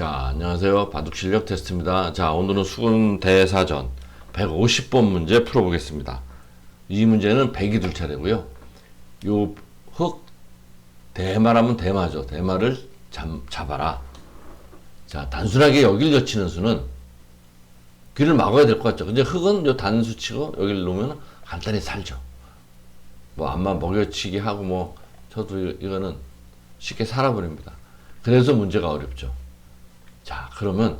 자, 안녕하세요. 바둑 실력 테스트입니다. 자, 오늘은 수군 대사전 150번 문제 풀어보겠습니다. 이 문제는 백이 둘 차례고요. 요 흑 대마라면 대마죠. 대마를 잡, 잡아라. 자, 단순하게 여길 젖히는 수는 귀를 막아야 될 것 같죠. 근데 흑은 요 단수 치고 여기를 놓으면 간단히 살죠. 뭐 암만 먹여치기 하고 뭐 저도 이- 이거는 쉽게 살아버립니다. 그래서 문제가 어렵죠. 자, 그러면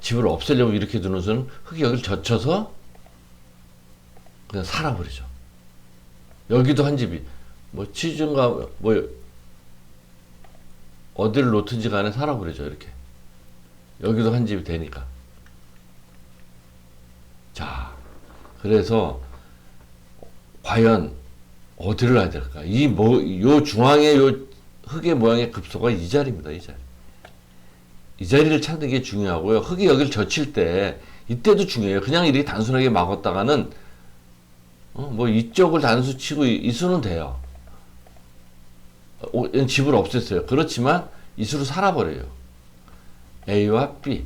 집을 없애려고 이렇게 두는 수는 흙이 여기를 젖혀서 그냥 살아버리죠. 여기도 한 집이 뭐 치즈인가 뭐 어디를 놓든지 간에 살아버리죠. 이렇게 여기도 한 집이 되니까. 자, 그래서 과연 어디를 놔야 될까? 이 뭐 요 중앙에 요 흙의 모양의 급소가 이 자리입니다. 이 자리. 이 자리를 찾는 게 중요하고요. 흙이 여기를 젖힐 때 이때도 중요해요. 그냥 이렇게 단순하게 막았다가는 어, 뭐 이쪽을 단수 치고 이, 이 수는 돼요. 어, 집을 없앴어요. 그렇지만 이 수로 살아버려요. A와 B.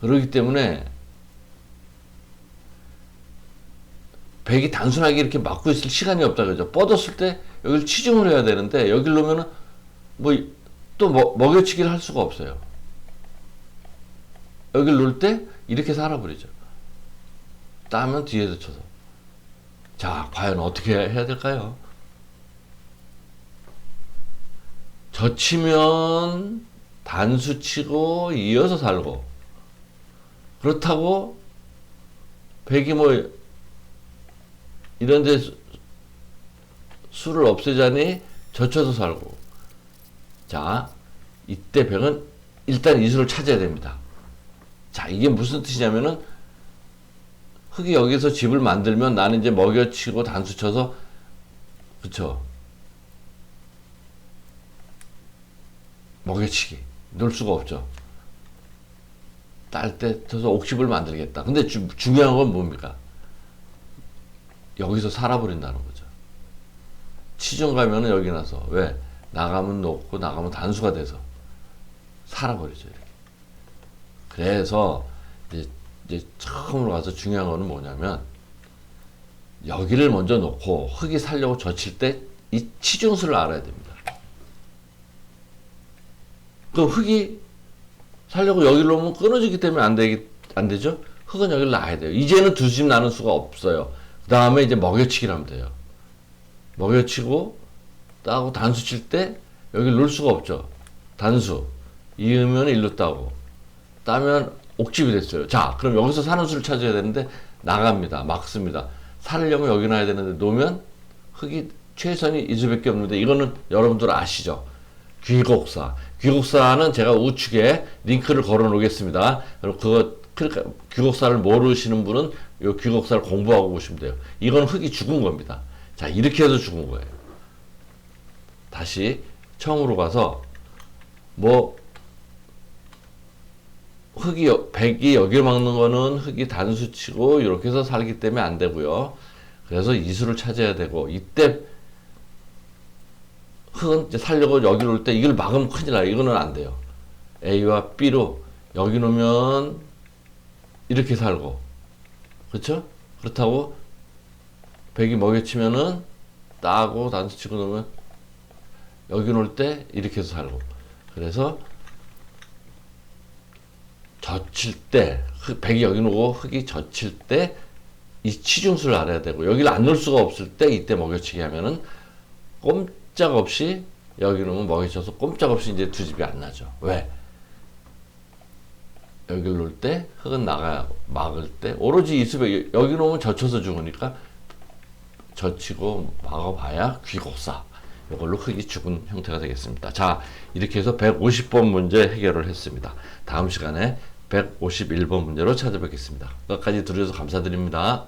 그렇기 때문에 백이 단순하게 이렇게 막고 있을 시간이 없다 그죠. 뻗었을 때 여기를 치중을 해야 되는데 여기를 놓으면은 뭐 또 먹여치기를 할 수가 없어요. 여기를 놓을 때 이렇게 살아버리죠. 따면 뒤에서 쳐서. 자, 과연 어떻게 해야 될까요? 젖히면 단수 치고 이어서 살고 그렇다고 백이 뭐 이런데 수- 술을 없애자니 젖혀서 살고 자 이때 백은 일단 이수를 찾아야 됩니다. 자 이게 무슨 뜻이냐면은 흙이 여기서 집을 만들면 나는 이제 먹여치고 단수 쳐서 그쵸? 먹여치기. 놀 수가 없죠. 딸 때 쳐서 옥집을 만들겠다. 근데 주, 중요한 건 뭡니까? 여기서 살아버린다는 거죠. 치중 가면은 여기 나서. 왜 나가면 높고 나가면 단수가 돼서 살아버리죠 이렇게. 그래서 이제, 이제 처음으로 가서 중요한 거는 뭐냐면 여기를 먼저 놓고 흙이 살려고 젖힐 때 이 치중수를 알아야 됩니다. 그 흙이 살려고 여기를 놓으면 끊어지기 때문에 안 되기 안 되죠. 흙은 여기를 놔야 돼요. 이제는 두 집 나는 수가 없어요. 그 다음에 이제 먹여치기를 하면 돼요. 먹여치고 따고 단수 칠 때 여기 놓을 수가 없죠. 단수 이으면 일로 따고 따면 옥집이 됐어요. 자, 그럼 여기서 사는 수를 찾아야 되는데 나갑니다. 막습니다. 살려면 여기 놔야 되는데 놓으면 흙이 최선이 이 수밖에 없는데 이거는 여러분들 아시죠? 귀곡사. 귀곡사는 제가 우측에 링크를 걸어 놓겠습니다. 그리고 그거 귀곡사를 모르시는 분은 요 귀곡사를 공부하고 보시면 돼요. 이건 흙이 죽은 겁니다. 자, 이렇게 해서 죽은 거예요. 다시 처음으로 가서 뭐 흙이 여- 백이 여기를 막는 거는 흙이 단수치고 이렇게 해서 살기 때문에 안 되고요. 그래서 이수를 찾아야 되고 이때 흙은 이제 살려고 여기 놓을 때 이걸 막으면 큰일 나요. 이거는 안 돼요. A와 B로 여기 놓으면 이렇게 살고 그렇죠? 그렇다고 백이 먹여치면은 따고 단수 치고 놓으면 여기 놓을 때 이렇게 해서 살고 그래서 젖힐 때 흙- 백이 여기 놓고 흙이 젖힐 때 이 치중수를 알아야 되고 여기를 안 놓을 수가 없을 때 이때 먹여치기 하면은 꼼짝없이 여기 놓으면 먹여쳐서 꼼짝없이 이제 두 집이 안 나죠. 왜? 여기를 놓을 때 흙은 나가 막을 때 오로지 이 숲에 여기 놓으면 젖혀서 죽으니까 젖히고 막아봐야 귀곡사 이걸로 흙이 죽은 형태가 되겠습니다. 자 이렇게 해서 150번 문제 해결을 했습니다. 다음 시간에 151번 문제로 찾아뵙겠습니다. 끝까지 들어주셔서 감사드립니다.